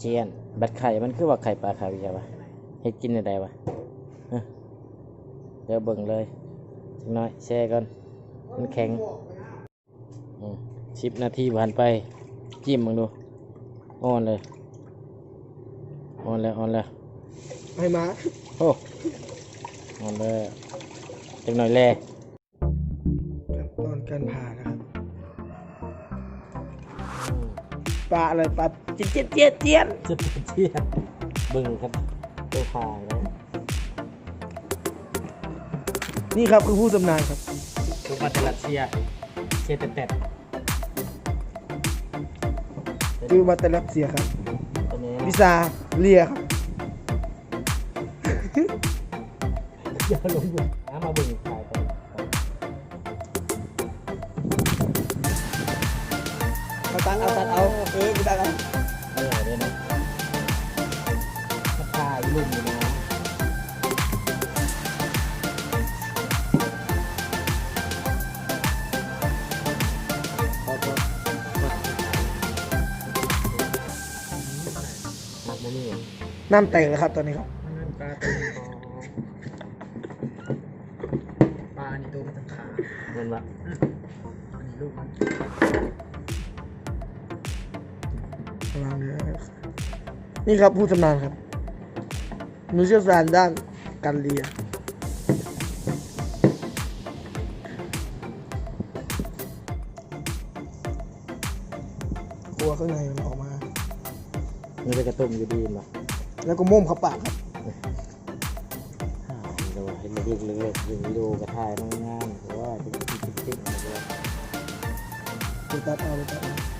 เจียน บัดไข่มันคือว่าไข่ปลาคาเวียร์วะเฮ็ดกินได้วะฮะเดี๋ยวเบิ่งเลยจักหน้อยแช่ก่อนมันแข็งสิบนาทีผ่านไป จิ้มมึงดูอ่อนเลยอ่อนแล้วอ่อนแล้วให้มาโอ้อ่อนเลยจักหน่อยแลขั้นตอนการผ่านะครับ ปลาอะไรปลาเจี๊ยดเจี๊ยดเจี๊ยดจะเป็นเทียนเบิ่งครับตัวขาเลยนี่ครับคือผู้ชำนาญครับ ตัวมาเตลัดเซียเซียแตะชื่อมาเตลับเสียครับตัวนี้วิซาเลียครับอย่าลงอยู่น้ำมาเบิ่งขาย ตัดเอาตัดเอาเออกูตัดเอาอร่อยด้วยนะราคาอีลุ่มอยู่นะน้ำแตกเลยครับตอนนี้ครับนั่นปลาตัวนี้ปลานี่ตัวมันจะขาเงินวะ กำลังเนื้อนี่ครับผู้ชำนาญครับหนูเชี่ยวชาญด้านการเลียครัวข้างในมันออกมา นี่เป็นกระตุ้มอยู่ดีมั้ยแล้วก็ม่มเข้าปากครับเดี๋ยวเห็นเล็กๆเล็กๆอยู่ดูกระถ่ายน้องงามหรือว่าจะมีติ๊กติ๊กๆอะไรด้วยไปตัดเอาไปตัดเอา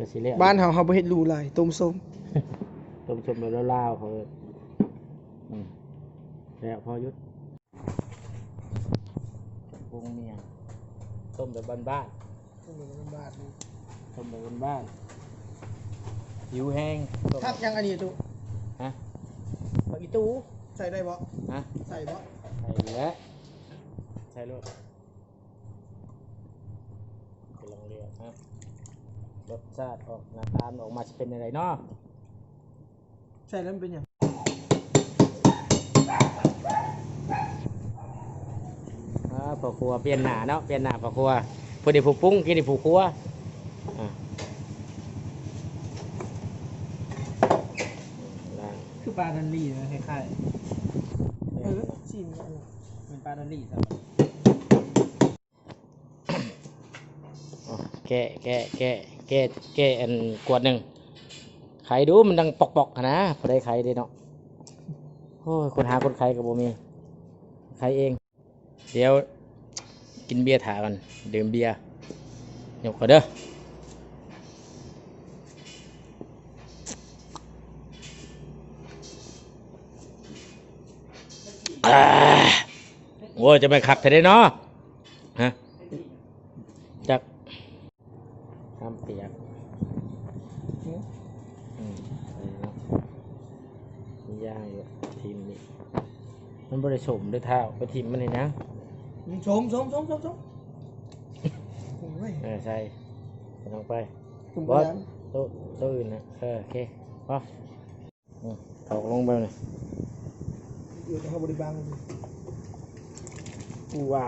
การตัดปลาสตอเจียนก็สิเรียกบ้านเฮาเฮาบ่เฮ็ดรูลายต้มส้มต้มชมแบบลาวๆเขาเอิ้นอืมแล้วพอยุดปรุงเมียงต้มแบบบ้านต้มเป็นบาทๆต้มแบบบ้านๆหิวแห้งต้มทักยังอันนี้ตุฮะบักอีตูใส่ได้บ่ฮะใส่บ่ใช่แล้วใช่ลูกไปลองเรียกครับ รสชาติออกหน้าตามันออกมาจะเป็นอะไรเนาะใส่แล้วมันเป็นหยังอ่าพ่อครัวเปลี่ยนหน้าเนาะเปลี่ยนหน้าพ่อครัวผู้ใดผู้ปรุงกินได้ผู้ครัวอ่าล้างคือปลาดันลี่นะคล้ายเออชิมกันๆเป็นปลาดันลี่แต่อ๋อแกะแกะแกะ แกะแกะอันกวดหนึ่งไข่ดูมันดังปอกๆอะนะพอได้ไข่ได้เนาะโอ้ยคนหาคนไข่กับโบมีไข่เอง เดี๋ยวกินเบียร์ถากันดื่มเบียร์ยกก่อเด้ออ่าโอ้ยจะไปขับเธอได้เนาะฮะจัก ห้ามเปียกอืมอะไรเนาะย่างอยู่ทีมนี้มันบริสมด้วยเท้าไปทีมมันเลยนะชมชมชมชมชมโอ้ยเออใช่ลงไปบอสโต๊ะโต๊ะอื่นนะเออโอเคพออืมถอกลงไปเลยอยู่ในห้องบริบาลว้า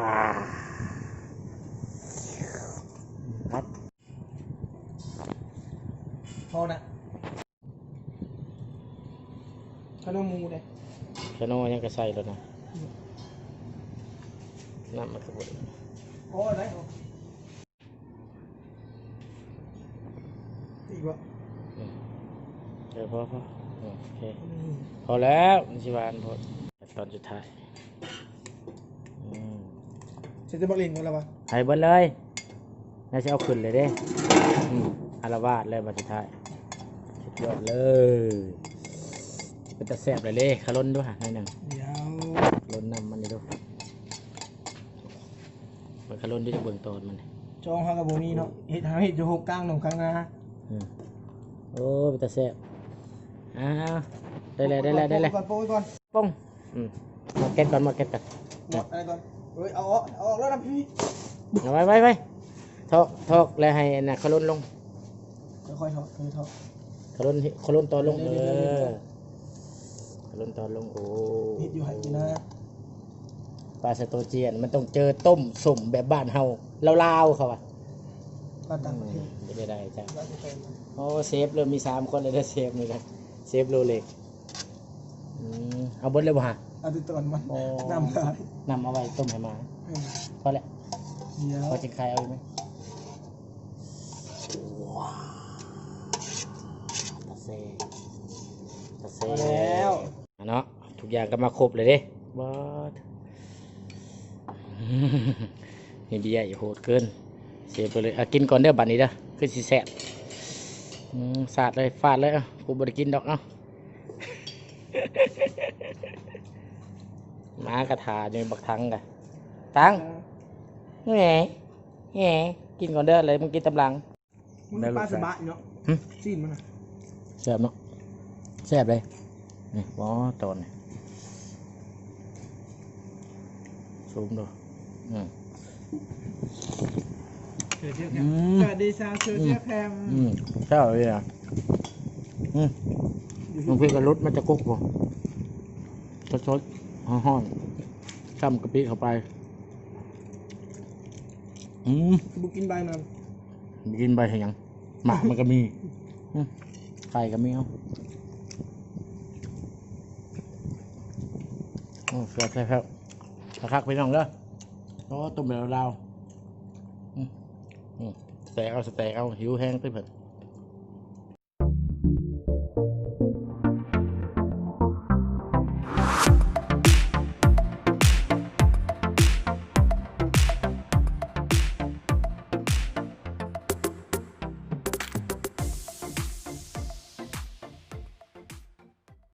พัด พอนะขนมหมูเลยชะโนยังกระใส่แล้วนะน้ำมันกระบดพอได้เหรออีกบ่เดี๋ยวพอพออืมโอเคพอแล้วนิชิวานพอตอนสุดท้ายอืมเสร็จจะบักลินกันแล้ววะให้เบิดเลยน่าจะเอาขึ้นเลยเด้อืมอารวาสเลยบัดสุดท้าย สุดยอดเลยเป็นตะแซ่บเลยเลยขลุ่นด้วยหน่อยหนึ่งเดี๋ยวล้นน้ำมันนี่ดูมันขลุ่นที่จะเบิ่งโตนมันนี่จองเขากับโบนี่เนาะเฮ็ดหาเฮ็ดอยู่หกกลางหนองกลางนาอืมโอ้เป็นตะแซ่บอ้าวได้เลยได้เลยได้เลยก่อนโปรยก่อนป้องอืมมาเก็ตก่อนมาเก็ตก่อนหมดอะไรก่อนเฮ้ยเอาออกเอาออกแล้วนะพี่เอาไว้ไว้ไว้ทอกทอกแล้วให้น่ะขลุ่นลงค่อยๆถอดค่อยๆถอด ขลุ่นขลุ่นตอนลงเอเดี๋ยวเดี๋ยวเดี๋ยวอขลุ่นตอนลงโอ้เฮ็ดอยู่ให้กินนะปลาสโตเจียนมันต้องเจอต้มสมแบบบ้านเฮาลาวๆเขาอะก็ต่างประเทศไม่ได้ได้จ้ะบ้านประเทศโอ้เซฟเริ่มมีสามคนเลยได้เซฟนี่กันเซฟโรเล็กอืมเอาเบดเลยบ่ฮะเอาติดตัวมันโอ้น้ำลายนำเอาไว้ต้มให้หมาเออพอแล้วเดี๋ยวพอจะคลายเอาอีกไหมว้าวตะ เซตะเซพอแล้วอะเนาะทุกอย่างก็มาครบเลยเด้บอสนี่เบียร์อย่าโหดเกิน เสียไปเลยอะกินก่อนเด้อบัดนี้เด้อคือสิแซ่บอืมสาดเลยฟาดเลยเอะกูบ่ได้กินดอกเอ้าหมากระถาอยู่ในบักทังกะตังแหน่แหน่กินก่อนเด้อเลยมึงกินตำลังมันเป็นปลาสบะเนาะหึซีนมันน่ะ แซ่บเนาะแซ่บเลยนี่บอตอนนี่ซูมดูอืมเสือเชือกแพอืมมสวัสดีชาวเสือเชือกแพมอืมแซ่บเลยอะอืมบางทีก็รสมันจะกุกบ่ชดๆห้อนๆช่ำกะปิเข้าไป อืมบุกินใบมันกินไปเห็นยังหมามันก็มี อืม ไก่กับมิ้วโอ้แซ่บแซ่บแซ่บคักๆไปน้องเด้อโอ้ตุ่มเบบลาวๆอืมอืมสเต็กเอาสเต็กเอาหิวแห้งไปเผ็ด